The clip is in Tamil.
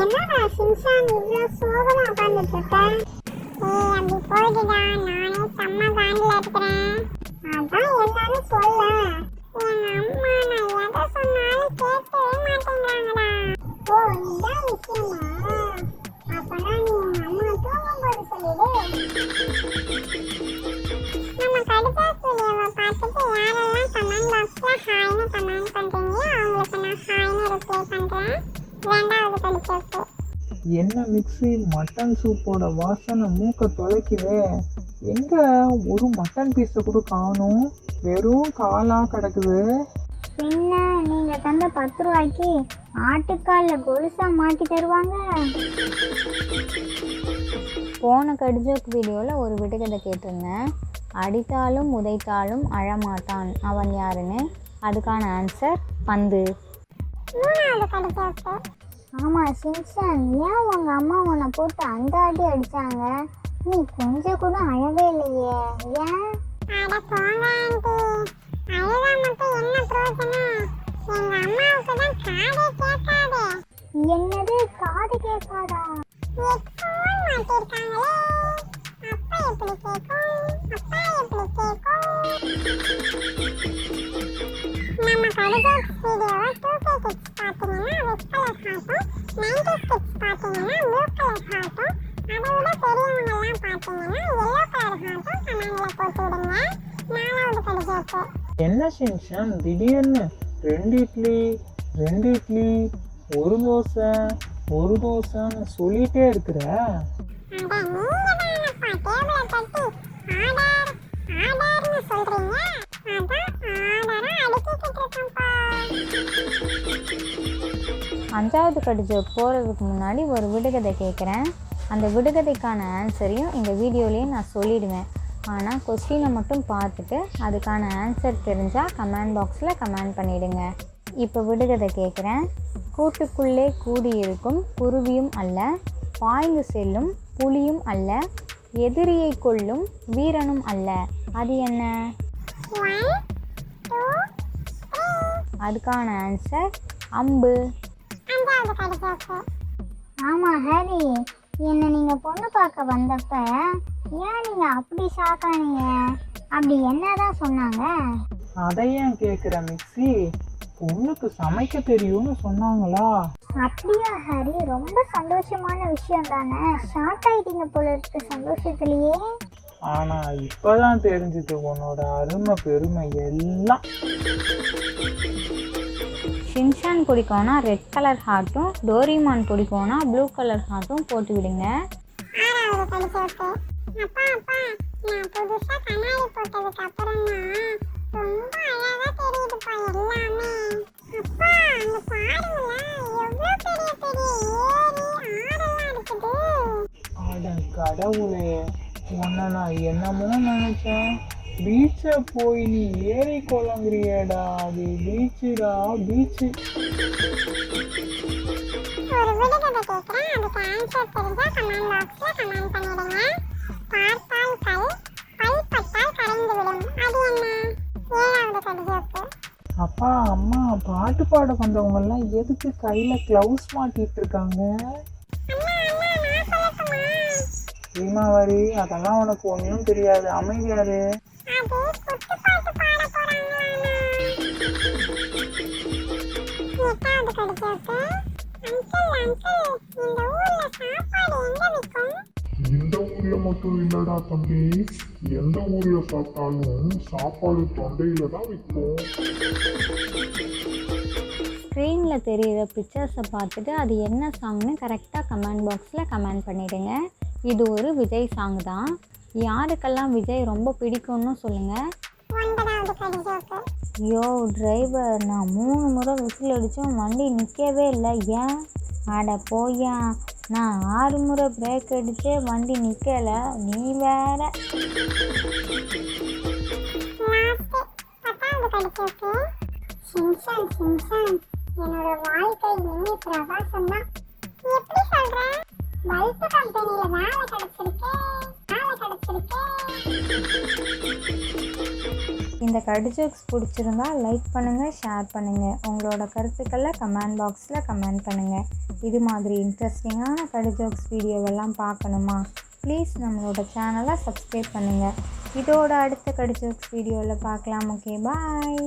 என்னடா சிம்சான் இவ்வளோ சோகமா உட்காந்துட்டு இருக்க ஏய் அப்படி போயிடுடா நானே செம்ம காண்டில் இருக்கிறேன் அதான் என்னன்னு சொல்ல என் அம்மா நான் எதை சொன்னாலும் கேட்கவே மாட்டேங்கிறாங்கடா ஓ இதான் விஷயமா அப்பனா நீ உங்க அம்மா தூங்கும்போது சொல்லிடு நம்ம கடிதா வீடியோவை பார்த்துட்டு யாரெல்லாம் கமெண்ட் பாக்ஸ்ல ஹாய்னு கமெண்ட் பண்றீங்களோ அவங்களுக்கு நான் ஹாய்னு ரிப்ளை பண்றேன் ரெண்டாவது கடிதத்துக்கு என்ன மிக்சியில் மட்டன் சூப்போட வாசனை மூக்க தொலைக்குதே. எங்க? ஒரு மட்டன் பீஸை கூட காணும். வெறும் காலா கிடக்குது. பின்ன நீங்க தந்த பத்து ரூபாய்க்கு ஆட்டுக்கால்ல கொலுசா மாட்டி தருவாங்க. போன கடிஜோக் வீடியோவில் ஒரு விடுகதை கேட்டிருந்தேன். அடித்தாலும் உதைத்தாலும் அழமாட்டான். அவன் யாருன்னு? அதுக்கான ஆன்சர் பந்து. ஆமாம் சிம்சன். ஏன் உங்கள் அம்மா உன்னை போட்டு அந்த அடி அடித்தாங்க நீ கொஞ்சம் கூட அழவே இல்லையே ஏன் அட போங்க ஆண்டி அழுதா மட்டும் என்ன பிரயோஜனம் எங்க அம்மாவுக்கு தான் காதே கேட்காது. என்னது காது கேட்காதா? ஹெட்ஃபோன் மாட்டிருக்காங்களே. அப்பா எப்படி கேட்கும்? அப்பா எப்படி கேட்கும்? நம்ம கடிதம் வீடியோவை டூ கே கிட்ஸ் பார்த்தீங்கன்னா ரெட் கலர் ஹார்ட்டும் நைன்டி கிட்ஸ் பார்த்தீங்கன்னா ப்ளூ கலர் ஹார்ட்டும் அதை விட பெரியவங்கெல்லாம் பார்த்தீங்கன்னா எல்லோ கலர் ஹார்ட்டும் கமெண்டில் போட்டு விடுங்க நாலாவது என்ன சின்ஷன் திடீர்னு ரெண்டு இட்லி ரெண்டு இட்லி ஒரு தோசை ஒரு தோசைன்னு சொல்லிட்டே இருக்கிற? அஞ்சாவது படிச்ச போகிறதுக்கு முன்னாடி ஒரு விடுகதை கேட்குறேன் அந்த விடுகதைக்கான ஆன்சரையும் இந்த வீடியோலேயே நான் சொல்லிடுவேன். ஆனால் கொஸ்டினை மட்டும் பார்த்துட்டு அதுக்கான ஆன்சர் தெரிஞ்சால் கமெண்ட் பாக்ஸில் கமெண்ட் பண்ணிவிடுங்க இப்போ விடுகதை கேட்குறேன் கூட்டுக்குள்ளே கூடியிருக்கும் குருவியும் அல்ல பாய்ந்து செல்லும் புலியும் அல்ல எதிரியை கொள்ளும் வீரனும் அல்ல. அது என்ன? அதுக்கான ஆன்சர் அம்பு. ஆமாம் ஹரி. என்னை நீங்கள் பொண்ணு பார்க்க வந்தப்ப ஏன் நீங்கள் அப்படி ஷாக்கானீங்க அப்படி என்னதான் சொன்னாங்க? அதை ஏன் கேட்குற மிக்ஸி? பொண்ணுக்கு சமைக்க தெரியும்னு சொன்னாங்களா? அப்படியா ஹரி? ரொம்ப சந்தோஷமான விஷயம் தானே. ஷாக் ஆயிட்டீங்க போல இருக்கு சந்தோஷத்துலேயே. ஆனா இப்பதான் தெரிஞ்சுது உன்னோட அருமை பெருமை எல்லாம். ஷின்ஷான் பிடிக்கும்னா ரெட் கலர் ஹார்ட்டும் டோரிமான் பிடிக்கும்னா ப்ளூ கலர் ஹார்ட்டும் போட்டு விடுங்க. கடவுளே உன்னை நான் என்னமோ நினைச்சேன். பீச்சை போய் நீ ஏறி குழங்குறியடா அது பீச்சுடா பீச்சு ஒரு விடுகதை கேட்குறேன் அதுக்கு ஆன்சர் தெரிஞ்சா கமெண்ட் பாக்ஸில் கமெண்ட் பண்ணிடுங்க. பார்த்தால் கல் பல்பட்டால் கரைந்து விடும். அது என்ன? ஏழாவது கடிதத்து அப்பா அம்மா பாட்டு பாட வந்தவங்க எல்லாம் எதுக்கு கையில கிளவுஸ் மாட்டிட்டு இருக்காங்க பீமாவரி அதெல்லாம் உனக்கு ஒன்றும் தெரியாது. அமைதியாரு. இந்த ஊர்ல மட்டும் இல்லடா தம்பி. எந்த ஊர்ல சாப்பிட்டாலும் சாப்பாடு தொண்டையில தான் விற்கும். ஸ்க்ரீனில் தெரிகிற பிக்சர்ஸை பார்த்துட்டு அது என்ன சாங்னு கரெக்டாக கமெண்ட் பாக்ஸில் கமெண்ட் பண்ணிவிடுங்க இது ஒரு விஜய் சாங் தான். யாருக்கெல்லாம் விஜய் ரொம்ப பிடிக்கும்னு சொல்லுங்கள் ஐயோ டிரைவர் நான் மூணு முறை விசில் அடித்தும் வண்டி நிற்கவே இல்லை. ஏன்? அட போயா நான் ஆறு முறை பிரேக் அடித்தே வண்டி நிற்கலை நீ வேற. லாஸ்ட் பத்தாவது என்னோட வாழ்க்கை இனி பிரவாசம் தான் எப்படி சொல்ற? பல்ப் கம்பெனில வேலை கிடைச்சிருக்கே. இந்த கடு ஜோக்ஸ் பிடிச்சிருந்தா லைக் பண்ணுங்கள் ஷேர் பண்ணுங்கள் உங்களோட கருத்துக்களை கமெண்ட் பாக்ஸில் கமெண்ட் பண்ணுங்கள் இது மாதிரி இன்ட்ரெஸ்டிங்கான கடு ஜோக்ஸ் வீடியோவெல்லாம் பார்க்கணுமா? ப்ளீஸ் நம்மளோட சேனலை சப்ஸ்கிரைப் பண்ணுங்கள் இதோட அடுத்த கடு ஜோக்ஸ் வீடியோவில் பார்க்கலாம். Okay bye